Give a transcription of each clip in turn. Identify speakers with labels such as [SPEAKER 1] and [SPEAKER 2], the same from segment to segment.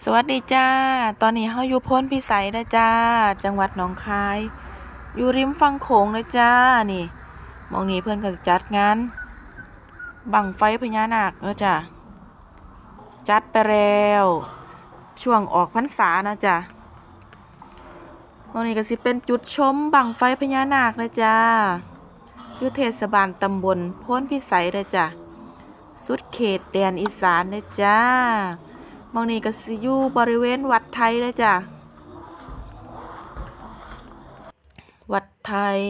[SPEAKER 1] สวัสดีจ้า ตอนนี้เฮาอยู่พ้นพิสัยนะจ้า จังหวัดหนองคาย อยู่ริมฝั่งโขงเลยจ้า นี่มองนี้เพื่อนก็จะจัดงาน บังไฟพญานาคนะจ้ะจัดไปแล้ว ช่วงออกพรรษานะจ้ะหมองนี้ก็สิเป็นจุดชมบังไฟพญานาคนะจ้าอยู่เทศบาลตำบลพ้นพิสัยเลยจ้ะสุดเขตแดนอีสานเลยจ้า มองนี่ก็สิอยู่บริเวณวัดไทยเลยจ้ะ วัดไทย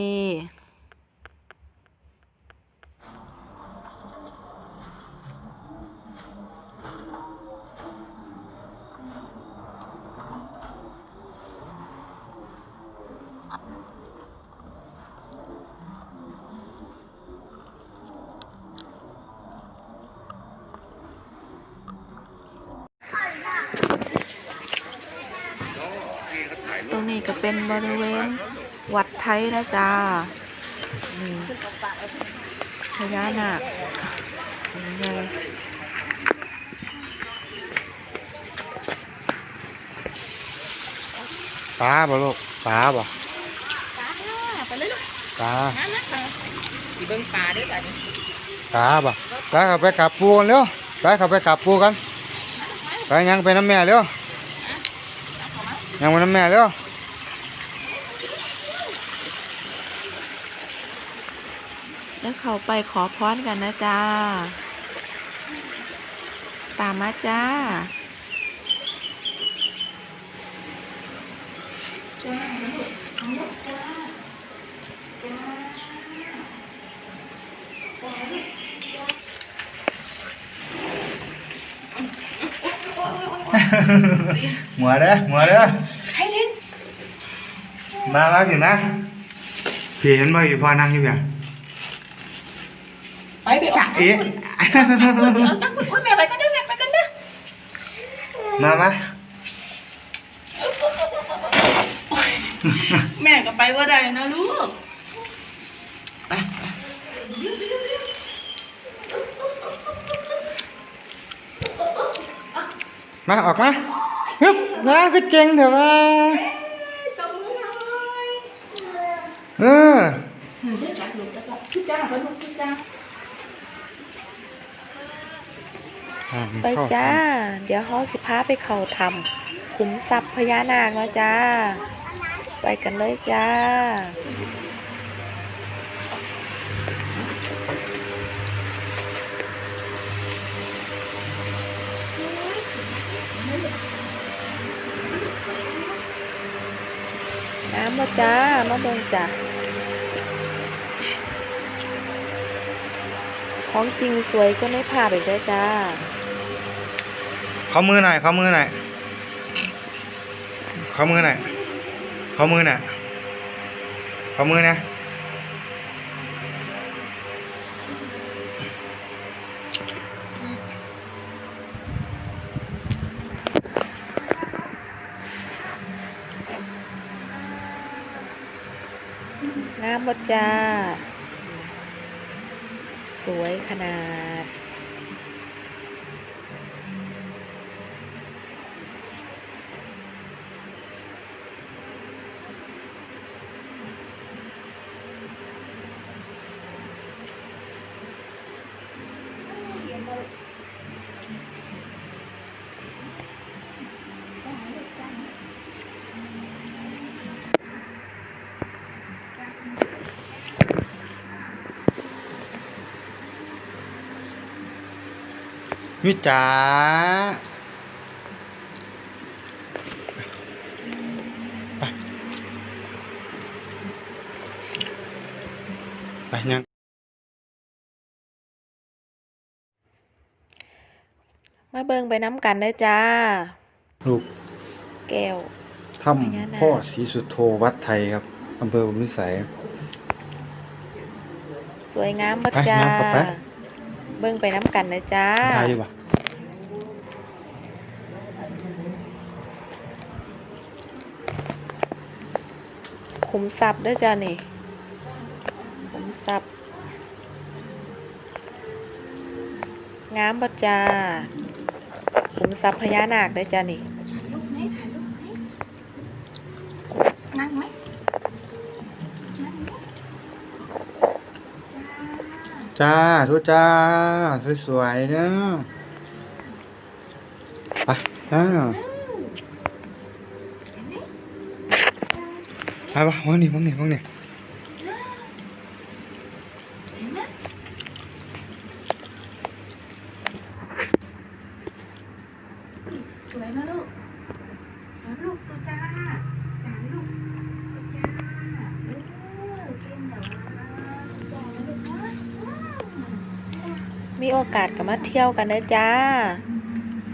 [SPEAKER 1] ตรงนี้ก็เป็นบริเวณวัดไทยนะจ้านี่พญานาคยังไง
[SPEAKER 2] ปลาบ่ลูกปลาบ่
[SPEAKER 3] ไปเลยลูก
[SPEAKER 2] ปลา
[SPEAKER 3] น้ำนะไปสีเบิ้งปลาด้วยกัน
[SPEAKER 2] ปลาบ่ไปเข้าไปกับปูกันเร็วไปเข้าไปกับปูกันไปยังไปน้ำแม่เร็วยังไปน้ำแม่เร็ว
[SPEAKER 1] แล้วเขาไปขอพรกันนะจ้า ตามมาจ้า
[SPEAKER 2] หัวเด้อหัวเด้อ
[SPEAKER 3] ให้เล่น
[SPEAKER 2] มามาพี่มาพี่เห็นบ่อยู่พ่อนั่งอยู่เพียง
[SPEAKER 3] ไปไปปะ
[SPEAKER 2] เอ๊ะ
[SPEAKER 3] ตั้งอุ้ยแม่ไปกันเด้อแม่ไปกันเด้อ
[SPEAKER 2] มามา
[SPEAKER 3] แม่ก็ไปว่าได้นะลูกไป
[SPEAKER 2] มาออกมาฮึบมาคือเจ๋งเถอะว่า
[SPEAKER 3] ตบมือหน่อย
[SPEAKER 2] เออ
[SPEAKER 3] เดี๋ยวจัดลูกแล้วก็ ทุกจ้าไปจ้า
[SPEAKER 1] จ้า เดี๋ยวเขาสิพาไปเขาทำขุมทรัพย์พญานาคนะจ้า ไปกันเลยจ้า น้ำมาจ้า มาเบิ่งจ้าของจริงสวยก็ไม่พาไปด้วยจ้า
[SPEAKER 2] ขอมือหน่อยขอมือหน่อยขอมือหน่อยขอมือหน่อยขอมือนะ
[SPEAKER 1] งามหมดจ้า สวยขนาด
[SPEAKER 2] มิจ๋าไปไปยัง
[SPEAKER 1] มาเบิ่งไปน้ำกันได้อจ้า
[SPEAKER 2] ลูก
[SPEAKER 1] แก้ว
[SPEAKER 2] ถ้ำพ่อศรีสุโธวัดไทยครับอำเภอบุญวิสัย
[SPEAKER 1] สวยงามหมด
[SPEAKER 2] ไป
[SPEAKER 1] จ้า
[SPEAKER 2] น้ำกลับไป
[SPEAKER 1] เบิ่งไปน้ำกันเลยจ้า
[SPEAKER 2] ได้อยู่ปะ
[SPEAKER 1] ขุมทรัพย์เด้วยจ้านี่ขุมทรัพย์งามบ่จ้าขุมทรัพย์พญานาคเด้วยจ้านี่
[SPEAKER 2] จ้าทุจ้า สวยๆเนาะไปจ้าไปปะมองนี่มองนี่มองนี่
[SPEAKER 3] สวยนะลูกนะลูกตัวจ้าจ้าลูกตัวจ้าเออเก่งแบบว่าจ้านะลูกนะ
[SPEAKER 1] มีโอกาสก็มาเที่ยวกันนะจ้า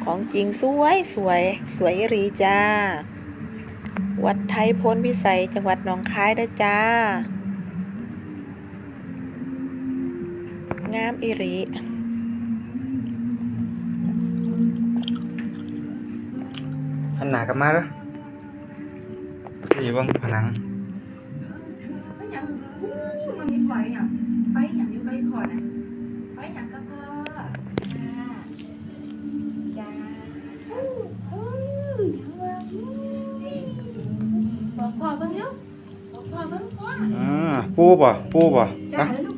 [SPEAKER 1] ของจริงสวยสวยสวยอีหรีจ้า วัดไทยพ้นพิสัยจังหวัดหนองคายนะจ้า งามอีหรี
[SPEAKER 2] หันหน้ากลับมาเด้อสี่เบังผนัง
[SPEAKER 3] ไฟอย่างอู้มันมีไฟอย่างไฟอย่างอยู่ไฟคอน่ะไฟอย่างก็ ออ่า
[SPEAKER 2] ปูป่ะปูป่ะ
[SPEAKER 3] จ้า
[SPEAKER 2] ไป
[SPEAKER 3] แล้วลูก